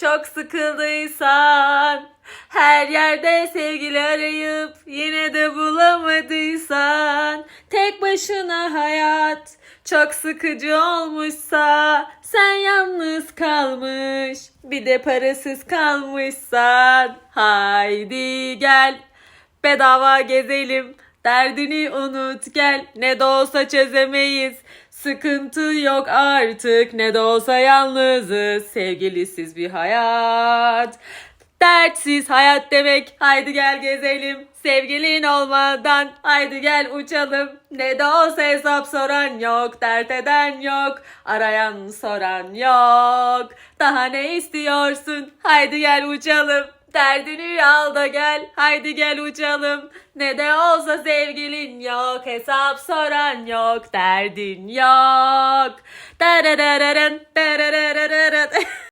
Çok sıkıldıysan her yerde sevgili arayıp yine de bulamadıysan tek başına hayat çok sıkıcı olmuşsa sen yalnız kalmış bir de parasız kalmışsan haydi gel. Bedava gezelim derdini unut gel. Ne de olsa çözemeyiz sıkıntı yok artık ne de olsa yalnızız. Sevgilisiz bir hayat. Dertsiz hayat demek. Haydi gel gezelim Sevgilin olmadan. Haydi gel uçalım Ne de olsa hesap soran yok dert eden yok Arayan soran yok. Daha ne istiyorsun? Haydi gel uçalım Derdini al da gel. Haydi gel uçalım. Ne de olsa sevgilin yok hesap soran yok Derdin yok. Dararararan, dararararan.